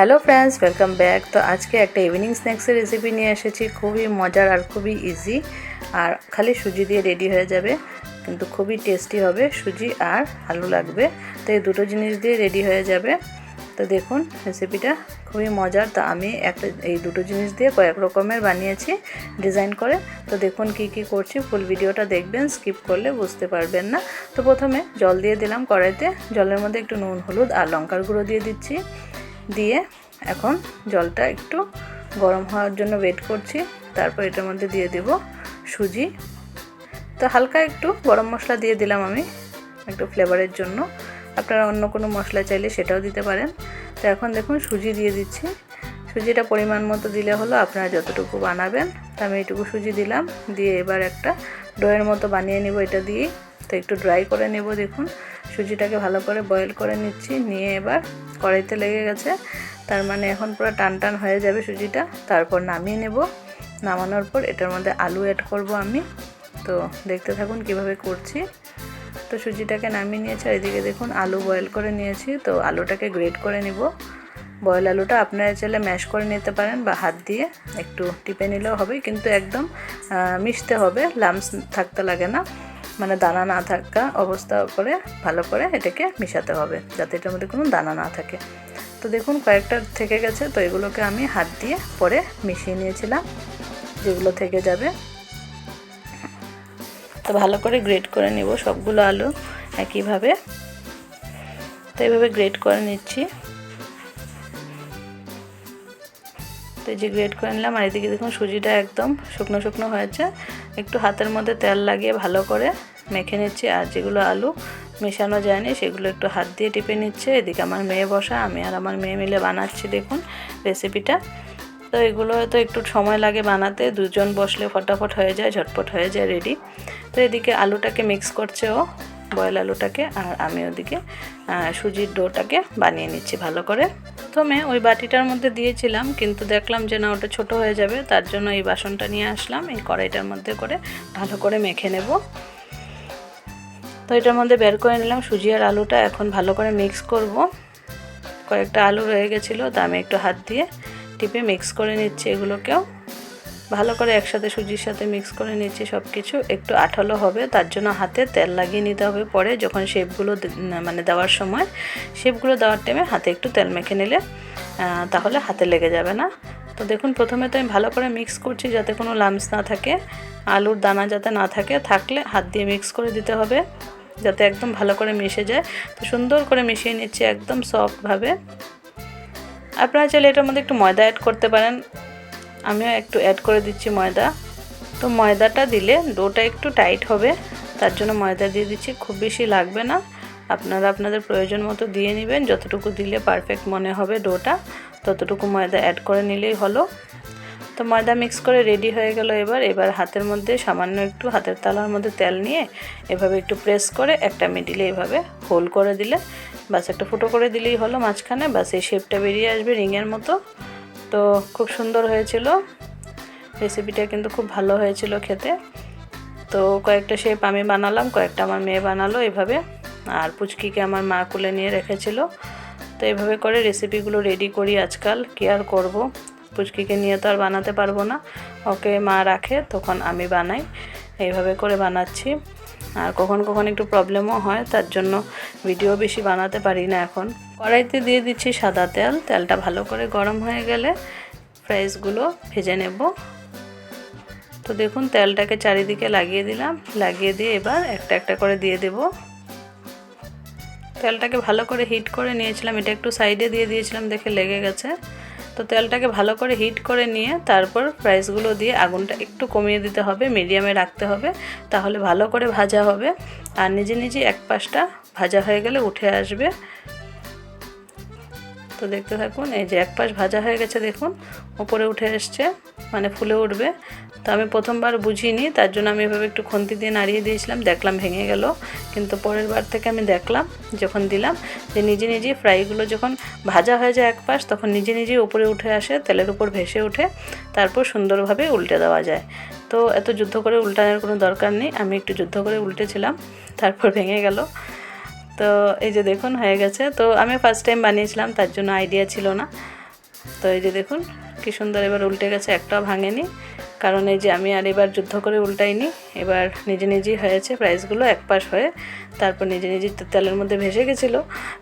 Hello friends welcome back তো আজকে একটা ইভিনিং স্ন্যাক্সের রেসিপি নিয়ে এসেছি। খুবই মজার আর খুবই ইজি আর খালি সুজি দিয়ে রেডি হয়ে যাবে। কিন্তু খুবই টেস্টি হবে, সুজি আর আলু লাগবে। তো এই দুটো জিনিস দিয়ে রেডি হয়ে যাবে। তো দেখুন রেসিপিটা খুবই মজার। তো আমি একটা, এই দুটো জিনিস দিয়ে কয়েক রকমের বানিয়েছি ডিজাইন করে। তো দেখুন কি কি করছি ফুল ভিডিওটা দেখবেন স্কিপ করলে বুঝতে পারবেন না। তো প্রথমে জল দিয়ে দিলাম কড়াইতে। জলের মধ্যে একটু নুন, হলুদ আর লঙ্কার গুঁড়ো দিয়ে দিচ্ছি। দিয়ে এখন জলটা একটু গরম হওয়ার জন্য ওয়েট করছি। তারপর এটার মধ্যে দিয়ে দেব সুজি। তো হালকা একটু গরম মশলা দিয়ে দিলাম আমি একটু ফ্লেভারের জন্য। আপনারা অন্য কোনো মশলা চাইলে সেটাও দিতে পারেন। তো এখন দেখুন সুজি দিয়ে দিচ্ছি। সুজিটা পরিমাণ মতো দিলে হলো আপনারা যতটুকু বানাবেন তো আমি এইটুকু সুজি দিলাম। দিয়ে এবার একটা ডোয়ের মতো বানিয়ে নিব এটা দিয়ে তো একটু ড্রাই করে নেব দেখুন। সুজিটাকে ভালো করে বয়েল করে নিচ্ছি। নিয়ে এবার কড়াইতে লেগে গেছে। তার মানে এখন পুরো টান টান হয়ে যাবে সুজিটা। তারপর নামিয়ে নেব। নামানোর পর এটার মধ্যে আলু অ্যাড করব আমি। তো দেখতে থাকুন কীভাবে করছি। তো সুজিটাকে নামিয়ে নিয়েছি। আর এদিকে দেখুন আলু বয়েল করে নিয়েছি। তো আলুটাকে গ্রেট করে নিব। বয়েল আলুটা আপনারা চাইলে ম্যাশ করে নিতে পারেন বা হাত দিয়ে। একটু টিপে নিলেও হবে। কিন্তু একদম মিশতে হবে। লামস থাকতে লাগে না। মানে দানা না থাকা অবস্থা করে ভালো করে এটাকে মিশাতে হবে, যাতে এটার মধ্যে কোনো দানা না থাকে। তো দেখুন কয়েকটা থেকে গেছে, তো এগুলোকে আমি হাত দিয়ে পরে মিশিয়ে নিয়েছিলাম, যেগুলো থেকে যাবে। তো ভালো করে গ্রেট করে নিব সবগুলো আলু একইভাবে। তো এইভাবে গ্রেট করে নিচ্ছি। তো এই যে গ্রেট করে নিলাম, আর এদিকে দেখুন সুজিটা একদম শুকনো শুকনো হয়েছে। একটু হাতের মধ্যে তেল লাগিয়ে ভালো করে মেখে নিচ্ছি। আর যেগুলো আলু মেশানো যায়নি সেগুলো একটু হাত দিয়ে টিপে নিচ্ছে। এদিকে আমার মেয়ে বসা, আমি আর আমার মেয়ে মিলে বানাচ্ছি, দেখুন রেসিপিটা তো এগুলো হয়তো একটু সময় লাগে বানাতে। দুজন বসলে ফটাফট হয়ে যায়, ঝটপট হয়ে যায় রেডি তো এদিকে আলুটাকে মিক্স করছে ও বয়েল আলুটাকে। আর আমি ওদিকে সুজির ডোটাকে বানিয়ে নিচ্ছি ভালো করে। প্রথমে ওই বাটিটার মধ্যে দিয়েছিলাম, কিন্তু দেখলাম যে না, ওটা ছোট হয়ে যাবে। তার জন্য এই বাসনটা নিয়ে আসলাম, এই কড়াইটার মধ্যে করে ভালো করে মেখে নেব। তো এটার মধ্যে বের করে নিলাম। সুজি আর আলুটা এখন ভালো করে মিক্স করব। কয়েকটা আলু রয়ে গেছিল, তা আমি একটু হাত দিয়ে টিপে মিক্স করে নিচ্ছি এগুলোকেও। ভালো করে একসাথে সুজির সাথে মিক্স করে নিচ্ছি সব কিছু একটু আঠালো হবে, তার জন্য হাতে তেল লাগিয়ে নিতে হবে পরে। যখন শেপগুলো মানে দেওয়ার সময় শেপগুলো দেওয়ার টাইমে হাতে একটু তেল মেখে নিলে তাহলে হাতে লেগে যাবে না। তো দেখুন, প্রথমে তো আমি ভালো করে মিক্স করছি যাতে কোনো লামস না থাকে। আলুর দানা যাতে না থাকে, থাকলে হাত দিয়ে মিক্স করে দিতে হবে। যাতে একদম ভালো করে মিশে যায়। তো সুন্দর করে মিশিয়ে নিচ্ছি একদম সফটভাবে। আপনারা চাইলে এটার মধ্যে একটু ময়দা অ্যাড করতে পারেন। আমিও একটু অ্যাড করে দিচ্ছি ময়দা। তো ময়দাটা দিলে ডোটা একটু টাইট হবে। তার জন্য ময়দা দিয়ে দিচ্ছি, খুব বেশি লাগবে না। আপনারা আপনাদের প্রয়োজন মতো দিয়ে নেবেন। যতটুকু দিলে পারফেক্ট মনে হবে ডোটা। ততটুকু ময়দা অ্যাড করে নিলেই হলো। তো ময়দা মিক্স করে রেডি হয়ে গেল এবার। এবার হাতের মধ্যে সামান্য একটু হাতের তালার মধ্যে তেল নিয়ে এভাবে একটু প্রেস করে একটা মিডিলে এভাবে হোল করে দিলে বাস একটা ফুটো করে দিলেই হলো মাঝখানে। বাস এই শেপটা বেরিয়ে আসবে রিংয়ের মতো। তো খুব সুন্দর হয়েছিল। রেসিপিটা কিন্তু খুব ভালো হয়েছিল খেতে। তো কয়েকটা শেপ আমি বানালাম, কয়েকটা আমার মেয়ে বানালো এভাবে। আর পুচকিকে আমার মা কুলে নিয়ে রেখেছিল। তো এভাবে করে রেসিপিগুলো রেডি করি আজকাল। কি আর করব? পুচকিকে নিয়ে তো আর বানাতে পারব না। ওকে মা রাখে, তখন আমি বানাই। এইভাবে করে বানাচ্ছি। আর কখন কখন একটু প্রবলেমও হয়, তার জন্য ভিডিও বেশি বানাতে পারি না এখন। কড়াইতে দিয়ে দিচ্ছি সাদা তেল। তেলটা ভালো করে গরম হয়ে গেলে ফ্রাইসগুলো ভেজে নেব। তো দেখুন, তেলটাকে চারিদিকে লাগিয়ে দিলাম। লাগিয়ে দিয়ে এবার একটা একটা করে দিয়ে দেব। তেলটাকে ভালো করে হিট করে নিয়েছিলাম। এটা একটু সাইডে দিয়ে দিয়েছিলাম, দেখে লেগে গেছে। তো তেলটাকে ভালো করে হিট করে নিয়ে তারপর রাইসগুলো দিয়ে আগুনটা একটু কমিয়ে দিতে হবে মিডিয়ামে রাখতে হবে, তাহলে ভালো করে ভাজা হবে। আর নিজে নিজে এক পাশটা ভাজা হয়ে গেলে উঠে আসবে। তো দেখতে থাকুন, এই যে এক পাশ ভাজা হয়ে গেছে দেখুন, ওপরে উঠে এসছে মানে ফুলে উঠবে। তো আমি প্রথমবার বুঝিনি, তার জন্য আমি এভাবে একটু খন্তি দিয়ে নাড়িয়ে দিয়েছিলাম, দেখলাম ভেঙে গেল। কিন্তু পরের বার থেকে আমি দেখলাম, যখন দিলাম, যে নিজে নিজেই ফ্রাইগুলো যখন ভাজা হয়ে যায় এক পাশ, তখন নিজে নিজেই উপরে উঠে আসে, তেলের উপর ভেসে উঠে তারপর সুন্দরভাবে উল্টে দেওয়া যায়। তো এত যুদ্ধ করে উল্টানোর কোনো দরকার নেই, আমি একটু যুদ্ধ করে উল্টেছিলাম, তারপর ভেঙে গেল। তো এই যে দেখুন, হয়ে গেছে। তো আমি ফার্স্ট টাইম বানিয়েছিলাম, তার জন্য আইডিয়া ছিল না। তো এই যে দেখুন, কি সুন্দর এবার উল্টে গেছে, একটাও ভাঙেনি। কারণ এই যে আমি আর এবার যুদ্ধ করে উল্টাইনি। এবার নিজে নিজেই হয়েছে প্রাইসগুলো এক পাশ হয়ে। তারপর নিজে নিজেই তো তেলের মধ্যে ভেসে গেছিল।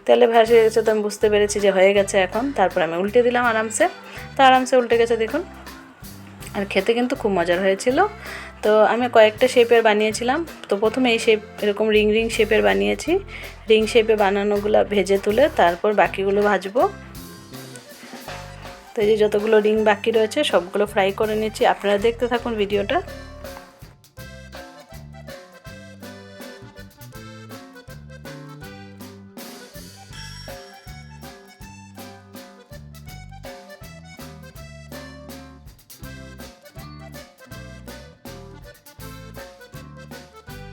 তেলে ভেসে গেছে তো আমি বুঝতে পেরেছি যে হয়ে গেছে এখন। তারপর আমি উল্টে দিলাম আরামসে। তো আরামসে উল্টে গেছে, দেখুন। আর খেতে কিন্তু খুব মজার হয়েছিল। তো আমি কয়েকটা শেপের বানিয়েছিলাম। তো প্রথমে এই শেপ এরকম রিং রিং শেপের বানিয়েছি। রিং শেপে বানানোগুলো ভেজে তুলে তারপর বাকিগুলো ভাজবো। তো এই যে যতগুলো রিং বাকি রয়েছে, সবগুলো ফ্রাই করে নিচ্ছি। আপনারা দেখতে থাকুন ভিডিওটা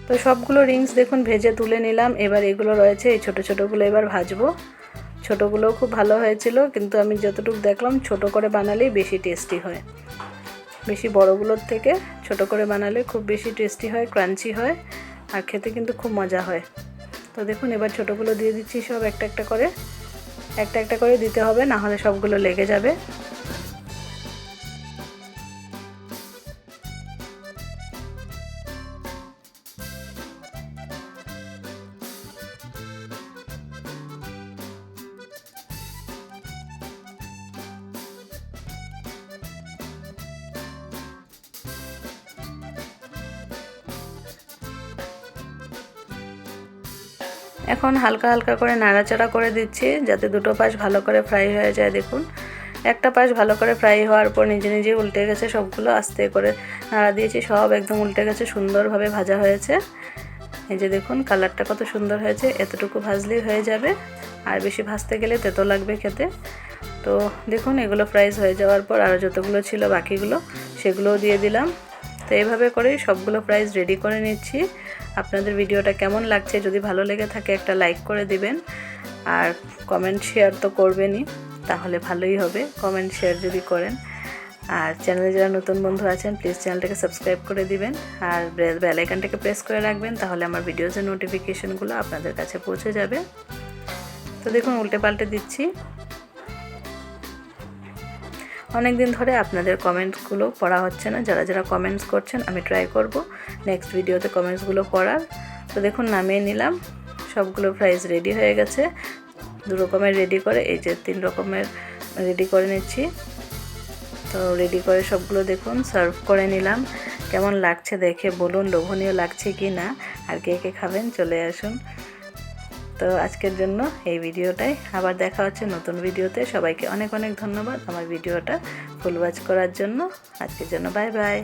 তো সবগুলো রিংস দেখুন, ভেজে তুলে নিলাম। এবার এগুলো রয়েছে, এই ছোটো ছোটোগুলো এবার ভাজবো। ছোটোগুলোও খুব ভালো হয়েছিল, কিন্তু আমি যতটুকু দেখলাম, ছোট করে বানালেই বেশি টেস্টি হয়। বেশি বড়গুলোর থেকে ছোট করে বানালে খুব বেশি টেস্টি হয় ক্রাঞ্চি হয়, আর খেতে কিন্তু খুব মজা হয়। তো দেখুন, এবার ছোটোগুলো দিয়ে দিচ্ছি সব একটা একটা করে। একটা একটা করে দিতে হবে না হলে সবগুলো লেগে যাবে। এখন হালকা হালকা করে নাড়াচাড়া করে দিচ্ছি যাতে দুটো পাশ ভালো করে ফ্রাই হয়ে যায়, দেখুন। একটা পাশ ভালো করে ফ্রাই হওয়ার পর নিজে নিজে উল্টে গেছে সবগুলো, আস্তে করে নাড়া দিয়েছি, সব একদম উল্টে গেছে, সুন্দরভাবে ভাজা হয়েছে। এই যে দেখুন কালারটা কত সুন্দর হয়েছে, এতটুকু ভাজলেই হয়ে যাবে। আর বেশি ভাজতে গেলে তেতো লাগবে খেতে। তো দেখুন, এগুলো ফ্রাইজ হয়ে যাওয়ার পর আরও যতগুলো ছিল বাকিগুলো, সেগুলোও দিয়ে দিলাম। তো এইভাবে করেই সবগুলো প্রাইস রেডি করে নিচ্ছি। আপনাদের ভিডিওটা কেমন লাগছে, যদি ভালো লেগে থাকে একটা লাইক করে দিবেন, আর কমেন্ট শেয়ার তো করবেনই, তাহলে ভালোই হবে, কমেন্ট শেয়ার যদি করেন। আর চ্যানেলে যারা নতুন বন্ধু আছেন প্লিজ চ্যানেলটাকে সাবস্ক্রাইব করে দিবেন, আর বেল আইকনটাকে প্রেস করে রাখবেন, তাহলে আমার ভিডিওজের নোটিফিকেশনগুলো আপনাদের কাছে পৌঁছে যাবে। তো দেখুন, উল্টে পাল্টে দিচ্ছি। অনেক দিন ধরে আপনাদের কমেন্টসগুলো পড়া হচ্ছে না। যারা যারা কমেন্টস করছেন, আমি ট্রাই করব। নেক্সট ভিডিওতে কমেন্টসগুলো পড়ার। তো দেখুন, নামিয়ে নিলাম। সবগুলো প্রাইস রেডি হয়ে গেছে। দু রকমের রেডি করে, এই যে তিন রকমের রেডি করে নিচ্ছি। তো রেডি করে সবগুলো দেখুন সার্ভ করে নিলাম। কেমন লাগছে দেখে বলুন, লোভনীয় লাগছে কি না আর কে কে খাবেন, চলে আসুন। তো আজকের জন্য এই ভিডিওটাই। আবার দেখা হচ্ছে নতুন ভিডিওতে। সবাইকে অনেক অনেক ধন্যবাদ আমার ভিডিওটা ফুল ওয়াচ করার জন্য। আজকের জন্য বাই বাই